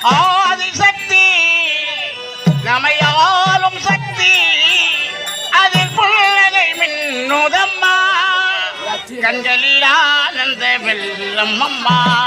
ஆதி சக்தி. நமையாலும் சக்தி. அதில் புள்ளகை மின்னுதம்மா. கஞ்சலிலா நந்த அம்மா.